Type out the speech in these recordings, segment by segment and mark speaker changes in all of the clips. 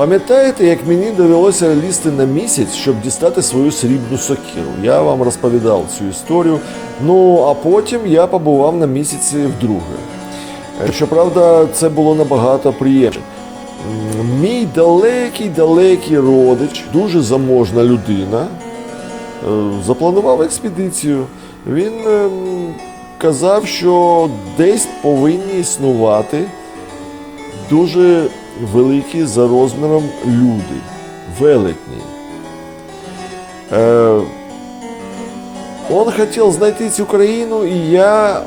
Speaker 1: Пам'ятаєте, як мені довелося лізти на місяць, щоб дістати свою срібну сокиру? Я вам розповідав цю історію. Ну а потім я побував на місяці вдруге. Е, Щоправда, це було набагато приємніше. Мій далекий-далекий родич, дуже заможна людина, е, запланував експедицію. Він ем, казав, що десь повинні існувати дуже великі за розміром люди, велетні. Е, он хотів знайти цю країну, і я,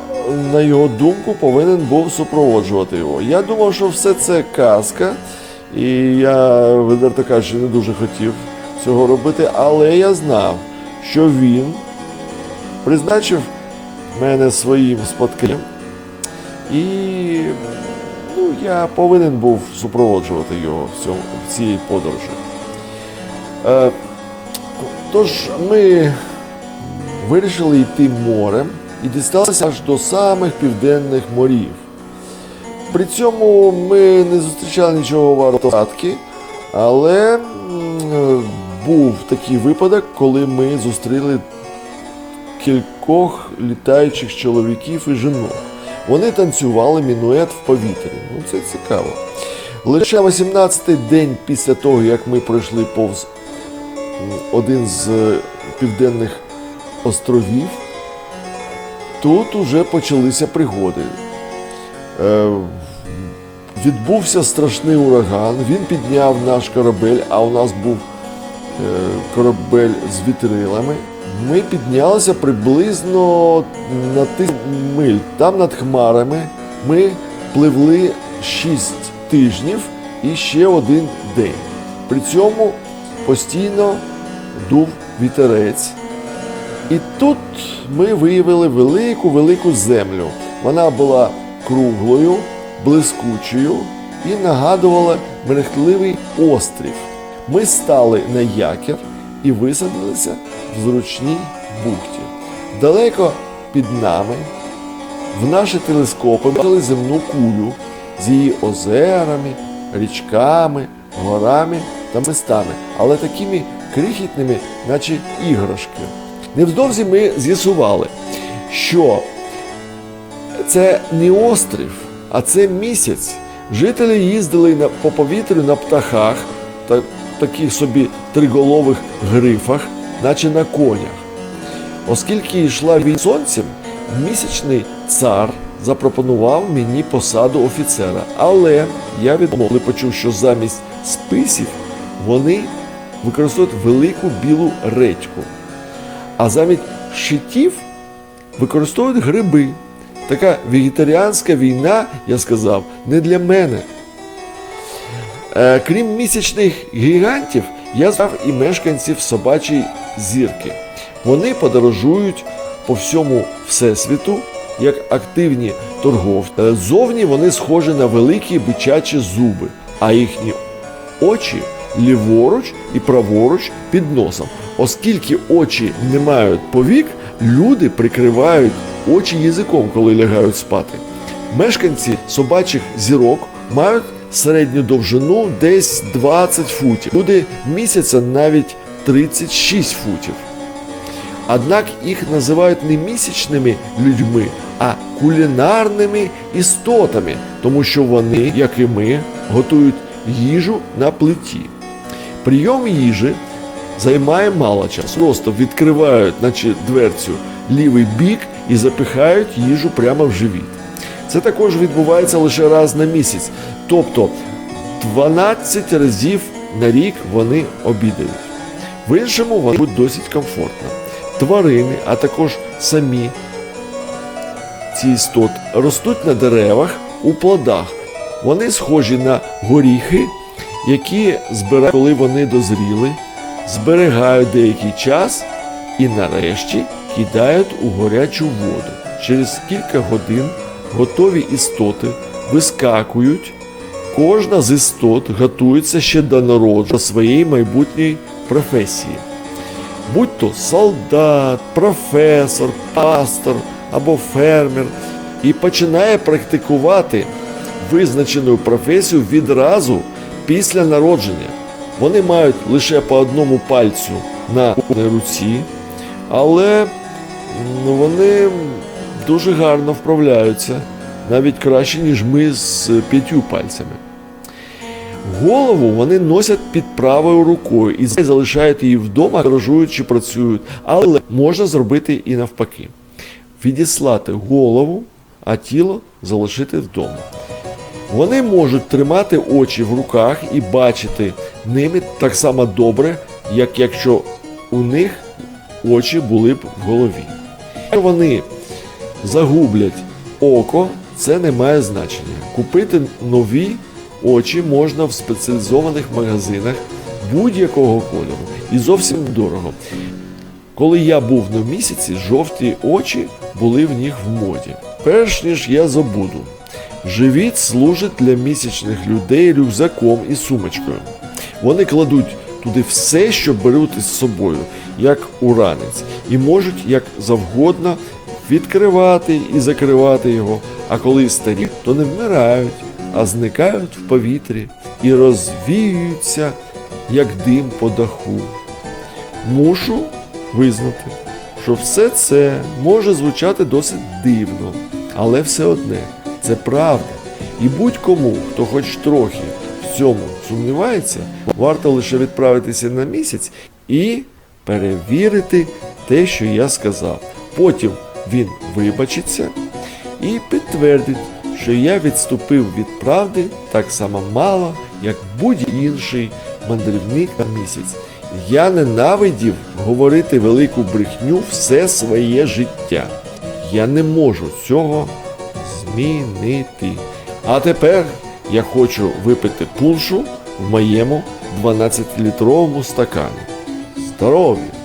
Speaker 1: на його думку, повинен був супроводжувати його. Я думав, що все це казка, і я, відверто кажучи, не дуже хотів цього робити, але я знав, що він призначив мене своїм спотканням, і ну, я повинен був супроводжувати його в, цьому, в цій подорожі. Е, тож ми вирішили йти морем і дісталися аж до самих південних морів. При цьому ми не зустрічали нічого вартосадки, але був такий випадок, коли ми зустріли кількох літаючих чоловіків і жінок. Вони танцювали мінует в повітрі. Ну це цікаво. Лише 18-й день після того, як ми пройшли повз один з е, південних островів, тут уже почалися пригоди. Е, відбувся страшний ураган, він підняв наш корабель, а у нас був е, корабель з вітрилами. Ми піднялися приблизно на тисячу миль. Там над хмарами ми пливли 6 тижнів і ще один день. При цьому постійно дув вітерець. І тут ми виявили велику велику землю. Вона була круглою, блискучою і нагадувала мерехтливий острів. Ми стали на якір і висадилися в зручній бухті. Далеко під нами в наші телескопи бачили земну кулю з її озерами, річками, горами та містами, але такими крихітними, наче іграшки. Невдовзі ми з'ясували, що це не острів, а це місяць. Жителі їздили по повітрю на птахах та таких собі триголових грифах, наче на конях. Оскільки йшла війна сонцем, місячний цар запропонував мені посаду офіцера. Але я відмовив, почув, що замість списів вони використовують велику білу редьку. А замість щитів використовують гриби. Така вегетаріанська війна, я сказав, не для мене. Е, крім місячних гігантів, я знав і мешканців собачої зірки. Вони подорожують по всьому всесвіту як активні торговці. Зовні вони схожі на великі бичачі зуби, а їхні очі ліворуч і праворуч під носом. Оскільки очі не мають повік, люди прикривають очі язиком, коли лягають спати. Мешканці собачих зірок мають середню довжину десь 20 футів. Люди місяця навіть 36 футів. Однак їх називають не місячними людьми, а кулінарними істотами, тому що вони, як і ми, готують їжу на плиті. Прийом їжі займає мало часу. Просто відкривають, наче дверцю, лівий бік і запихають їжу прямо в живіт. Це також відбувається лише раз на місяць, тобто 12 разів на рік вони обідають. В іншому вони будуть досить комфортно. Тварини, а також самі ці істоти ростуть на деревах у плодах. Вони схожі на горіхи, які збирають, коли вони дозріли, зберігають деякий час і нарешті кидають у горячу воду. Через кілька годин готові істоти вискакують. Кожна з істот готується ще до народження своєї майбутньої професії. Будь то солдат, професор, пастор або фермер, і починає практикувати визначену професію відразу після народження. Вони мають лише по одному пальцю на руці, але вони дуже гарно вправляються, навіть краще, ніж ми з п'ятью пальцями. Голову вони носять під правою рукою і залишають її вдома, гаражують чи працюють, але можна зробити і навпаки. Відіслати голову, а тіло залишити вдома. Вони можуть тримати очі в руках і бачити ними так само добре, як якщо у них очі були б в голові. Вони загублять око, це не має значення. Купити нові очі можна в спеціалізованих магазинах будь-якого кольору і зовсім дорого. Коли я був на місяці, жовті очі були в них в моді. Перш ніж я забуду, живіт служить для місячних людей рюкзаком і сумочкою. Вони кладуть туди все, що беруть із собою, як уранець, і можуть як завгодно відкривати і закривати його. А коли старі, то не вмирають, а зникають в повітрі і розвіюються, як дим по даху. Мушу визнати, що все це може звучати досить дивно, але все одне це правда. І будь-кому, хто хоч трохи в цьому сумнівається, варто лише відправитися на місяць і перевірити те, що я сказав. Потім він вибачиться і підтвердить, що я відступив від правди так само мало, як будь-інший мандрівник на місяць. Я ненавидів говорити велику брехню все своє життя. Я не можу цього змінити. А тепер я хочу випити пуншу в моєму 12-літровому стакані. Здоров'я!